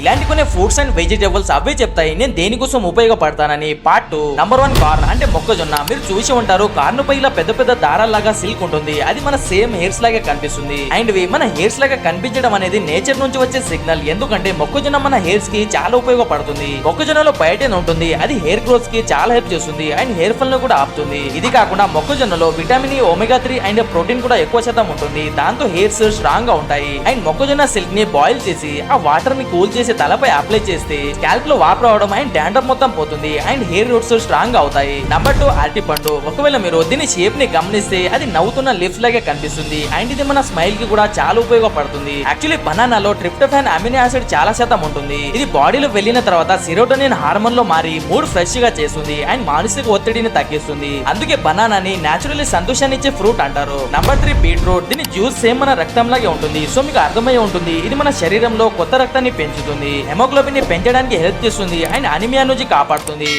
ఇలాంటి కొన్ని fruits and vegetables అవే చెప్తాయి. నేను దేనికోసం ఉపయోగపడతానని part two number one corn అంటే మొక్కజొన్న. మీరు చూసి ఉంటారు కార్న్ పై ఇలా పెద్ద పెద్ద దారాల్లాగా సిల్క్ ఉంటుంది. అది మన సేమ్ హెయిర్స్ లాగా కనిపిస్తుంది. అండ్ మన హెయిర్స్ లాగా కనిపించడం అనేది నేచర్ నుంచి వచ్చే సిగ్నల్ ఎందుకంటే మొక్కజొన్న మన హెయిర్స్కి చాలా ఉపయోగపడుతుంది. మొక్కజొన్నలో బయటనే ఉంటుంది. అది హెయిర్ గ్రోత్కి చాలా హెల్ప్ చేస్తుంది. అండ్ హెయిర్ ఫల్ను కూడా ఆపుతుంది. ఇది కాకుండా మొక్కజొన్నలో vitamin E omega three and protein కూడా ఎక్కువ శాతం ఉంటుంది. దాంతో హెయిర్స్ స్ట్రాంగ్గా ఉంటాయి. అండ్ మొక్కజొన్న సిల్క్ని బాయిల్ చేసి ఆ వాటర్ని కూల్ చేసి తలపై అప్లై చేస్తే స్కాల్ప్లో వాటర్ అవడం అండ్ డాండ్రఫ్ మొత్తం పోతుంది అండ్ హెయిర్ రూట్స్ స్ట్రాంగ్ అవుతాయి. నెంబర్ టూ అరటి పండు. ఒకవేళ మీరు దీని షేప్ని గమనిస్తే అది నవ్వుతున్న లిప్స్ లాగే కనిపిస్తుంది అండ్ ఇది మన స్మైల్కి కూడా చాలా ఉపయోగపడుతుంది. యాక్చువల్లీ బనానాలో ట్రిప్టోఫాన్ అమినో యాసిడ్ చాలా శాతం ఉంటుంది. ఇది బాడీలో వెళ్ళిన తర్వాత సిరోటోనిన్ హార్మోన్లో మారి మూడ్ ఫ్రెష్గా చేస్తుంది అండ్ మానసిక ఒత్తిడిని తగ్గిస్తుంది. అందుకే బనానాని న్యాచురల్లీ సంతోషాన్ని ఇచ్చే ఫ్రూట్ అంటారు. నంబర్ త్రీ బీట్రూట్ దీని జ్యూస్ సేమ్ మన రక్తం లాగే ఉంటుంది. సో మీకు అర్థమై ఉంటుంది. ఇది మన శరీరంలో కొత్త రక్తాన్ని పెంచుతుంది. హెమోగ్లోబిన్ని పెంచడానికి హెల్ప్ చేస్తుంది అండ్ అనిమియా నుంచి కాపాడుతుంది.